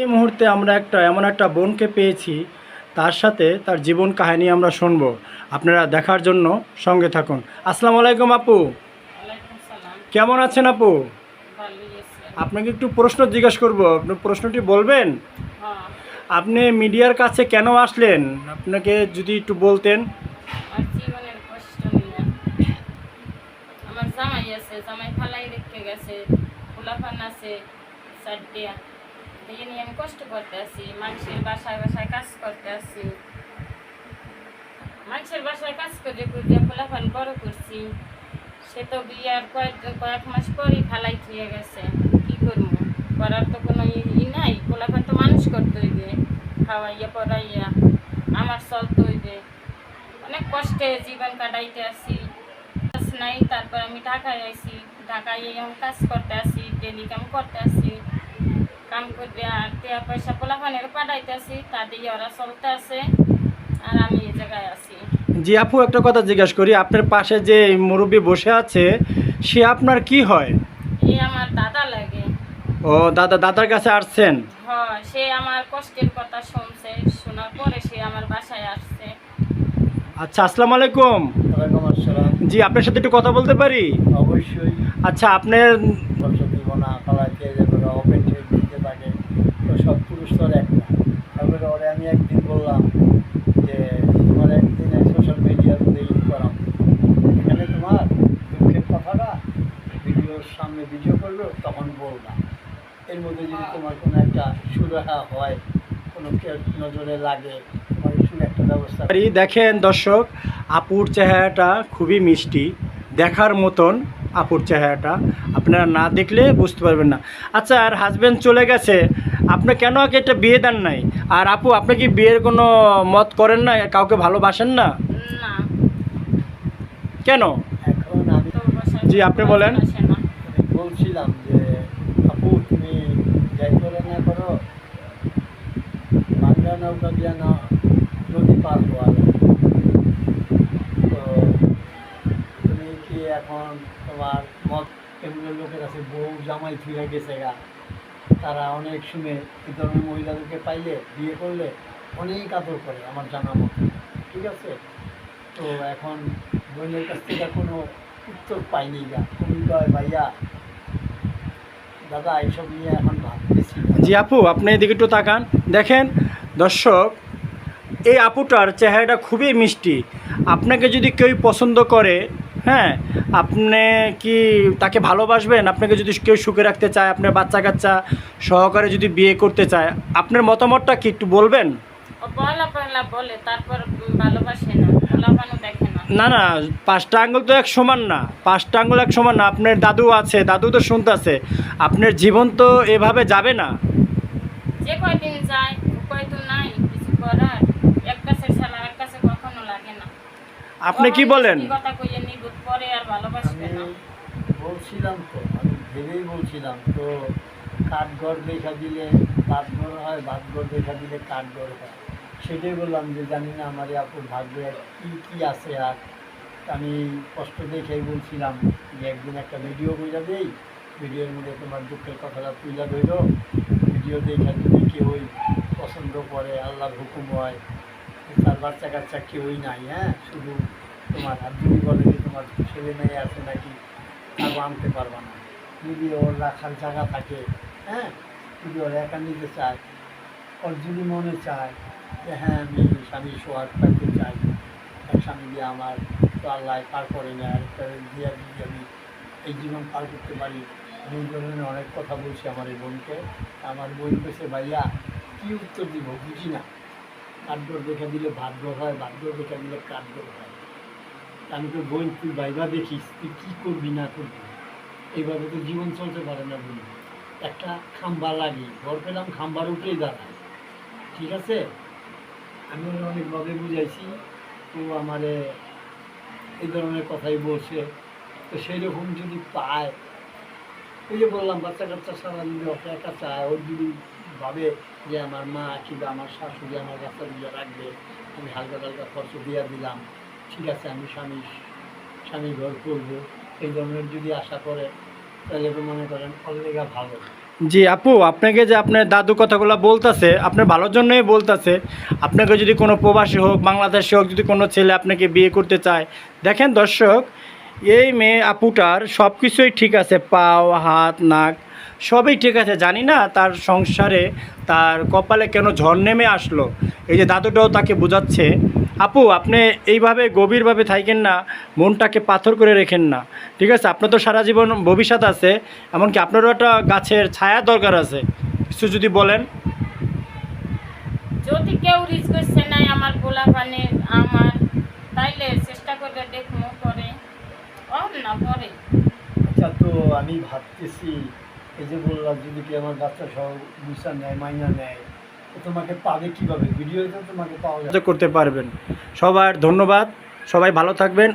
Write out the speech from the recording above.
এই মুহূর্তে আমরা একটা এমন একটা বোনকে পেয়েছি তার সাথে তার জীবন কাহিনী আমরা শুনব। আপনারা দেখার জন্য সঙ্গে থাকুন। আসসালামু আলাইকুম আপু। কেমন আছেন আপু? আপনাকে একটু প্রশ্ন জিজ্ঞেস করব আপনি প্রশ্নটি বলবেন? হ্যাঁ। আপনি মিডিয়ার কাছে কেন আসলেন? আপনাকে যদি একটু বলতেন। আমার জামাই আছে জামাই ফালাই রেখে গেছে ফুলাফান আছে চারটিয়া এই নিয়ে আমি কষ্ট করতে আছি মানুষের বাসায় বাসায় কাজ করতে আসি। মানুষের বাসায় কাজ করে করে ফুলাফান বড় করছি। সে তো বিয়ার কয়েক কয়েক মাস পরই ফালাই খেয়ে গেছে। কি করব? করার তো কোনো ই- নাই। পোলাপান তো মানুষ করতে হইবে, খাওয়াইয়া পড়াইয়া। আমার চলতে হইবে। অনেক কষ্টে জীবন কাটাইতে আসি। কাজ নাই, তারপর আমি ঢাকায় আইছি। ঢাকায় কাজ করতে আসি ডেলি কাম করতে আসি। কাম করবে আর টাকা পয়সা পোলাপানের পাঠাইতেছি তা দিয়ে ওরা চলতে আছে আর আমি এই জায়গায় আছি। জি আপু একটা কথা জিজ্ঞাসা করি আপনার পাশে যে মুরব্বী বসে আছে সে আপনার কি হয়? এই আমার দাদা লাগে। ও দাদা দাদার কাছে আসছেন? হ্যাঁ সে আমার কষ্টের কথা শুনছে শোনার পরে সে আমার বাসায় আসছে। আচ্ছা আসসালামু আলাইকুম। ওয়ালাইকুম আসসালাম। জি আপনার সাথে একটু কথা বলতে পারি? অবশ্যই। আচ্ছা আপনার দর্শক দিব না পালাতে যাবে ওপেন তো একটা। তারপরে ওরে আমি একদিন বললাম যে, তোমার একদিন সোশ্যাল মিডিয়ার মধ্যে ইউজ করাম এখানে তোমার দুঃখের কথাটা ভিডিওর সামনে ভিডিও করবে, তখন বলবা। এর মধ্যে যদি তোমার কোনো একটা সুরাহা হয়, কোনো নজরে লাগে, তোমার একটা ব্যবস্থা। দেখেন দর্শক, আপুর চেহারাটা খুবই মিষ্টি। দেখার মতন আপুর চেহারাটা। আপনারা না দেখলে বুঝতে পারবেন না। আচ্ছা আর হাজব্যান্ড চলে গেছে। আপনি কেন আগে একটা বিয়ে দেন নাই? আর আপু আপনি কি বিয়ের কোনো মত করেন না কাউকে ভালোবাসেন না? না। কেন? জি, আপনি বলেন। বলছিলাম যে আপু তুমি যাই করে না করো। বাংলা নৌকা দিয়া না নদী পার হওয়া যায়। তো তুমি এখন তোমার মত এমনি লোকের আছে বউ জামাই ফিরে গেছে গা। তারা অনেক শুনে এই ধরনের মহিলাদেরকে পাইলে, বিয়ে করলে অনেক আদর করে আমার জানা মতো। ঠিক আছে? তো এখন বোনের কাছ থেকে কোনো উত্তর পাইনি গা। কয়, ভাইয়া, দাদা, এইসব নিয়ে এখন ভাবতেছি জি আপু, আপনি এদিকে একটু তাকান। দেখেন, দর্শক, এই আপুটার চেহারাটা খুবই মিষ্টি। আপনাকে যদি কেউ পছন্দ করে হ্যাঁ আপনি কি তাকে ভালোবাসবেন? আপনাকে যদি কেউ সুখে রাখতে চায় আপনার বাচ্চা কাচ্চা সহকারে যদি বিয়ে করতে চায় আপনার মতামতটা কি একটু বলবেন? বলে তারপর ভালোবাসে না না। পাঁচটা আঙ্গুল তো এক সমান না পাঁচটা আঙ্গুল এক সমান না আপনার দাদু আছে দাদু তো শুনতে আছে আপনার জীবন তো এভাবে যাবে না। যে কয়দিন যায় ও কয়দিন নাই কিছু করার এক কাছে ছাড়া আর কাছে কখনো লাগে না। আপনি কি বলেন? কথা কইয়ে নিগুত পরে আর ভালোবাসবে না। বলছিলাম তো, আমি ভেবেই বলছিলাম তো কাঠঘর দেখা দিলে ভাতঘর হয় ভাতঘর দেখা দিলে কাঠঘর হয়। সেটাই বললাম যে, জানি না আমার আপুর ভাগ্যে কী কী আছে আর আমি কষ্ট দেখেই বলছিলাম যে, একদিন একটা ভিডিও বইলা দেই, ভিডিওর মধ্যে তোমার দুঃখের কথাটা তুইলা ধরো ভিডিও দেখে যদি কেউই পছন্দ করে, আল্লাহর হুকুম হয়, তার বাচ্চা কাচ্চা কেউই নাই হ্যাঁ? শুধু তোমার আর যদি বলে যে তোমার ছেলে মেয়ে আছে নাকি, তাও আনতে পারবা না। যদি ওর রাখার জায়গা থাকে হ্যাঁ? যদি ওর একা নিতে চায়, ওর যদি মনে চায় যে হ্যাঁ আমি স্বামী সোহাগ পাইতে চাই, এক স্বামী দিয়ে আমার তো আল্লাহ পার করে একটা দিয়ে যদি আমি এই জীবন পার করতে পারি এই ধরনের অনেক কথা বলছি আমার এই বোনকে। আমার বোন পেছে ভাইয়া, কী উত্তর দিব বুঝি না? কাঠগড় দেখে দিলে ভাতগড় হয় ভাতগড় দেখে দিলে কাঠগড় হয়। আমি তো বোন, তুই বাইবা দেখিস, তুই কী করবি না করবি? এইভাবে তো জীবন চলতে পারে না বলি। একটা খাম্বা লাগে, ঘর পেলাম, খাম্বার উপরেই দাঁড়ায়। ঠিক আছে? আমি অনেকভাবে বুঝাইছি তো আমারে এই ধরনের কথাই বলছে। তো সেই রকম যদি পায়, ওই যে বললাম বাচ্চা কাচ্চা সারা দিন ওকে একা চায় ওর যদি ভাবে যে আমার মা কিংবা আমার শাশুড়ি আমার বাচ্চা দিয়ে রাখবে, আমি হালকা হালকা খরচ দিয়ে দিলাম ঠিক আছে, আমি স্বামী স্বামী ঘর করব। এই ধরনের যদি আশা করে, তাহলে মনে করেন অনেকা ভালো। জি, আপু, আপনাকে যে আপনার দাদু কথাগুলো বলতেছে আপনার ভালোর জন্যই বলতেছে। আপনাকে যদি কোনো প্রবাসী হোক, বাংলাদেশে হোক, যদি কোনো ছেলে আপনাকে বিয়ে করতে চায়, দেখেন দর্শক, এই মেয়ে আপুটার সব কিছুই ঠিক আছে, পাও, হাত, নাক, সবই ঠিক আছে। জানি না তার সংসারে, তার কপালে কেন ঝড় নেমে আসলো। এই যে দাদুটাও তাকে বোঝাচ্ছে আপু আপনি এইভাবে গভীরভাবে থাকেন না মনটাকে পাথর করে রেখেন না। ঠিক আছে আপনার তো সারা জীবন ভবিষ্যৎ আছে এমনকি আপনারও একটা গাছের ছায়া দরকার আছে। কিছু যদি বলেন। যদি কেউ রিচ করছে নাই আমার পোলাপানের আমার তাইলে চেষ্টা করে দেখব পরে। না পরে। আচ্ছা তো আমি ভাবতেছি এই যে বললাম যদি কি আমার বাচ্চা সহ বুসা নেয় মাইনা নেয় তোমাকে পাবে কীভাবে? ভিডিওতে তোমাকে পাওয়া করতে পারবেন। সবার ধন্যবাদ। সবাই ভালো থাকবেন।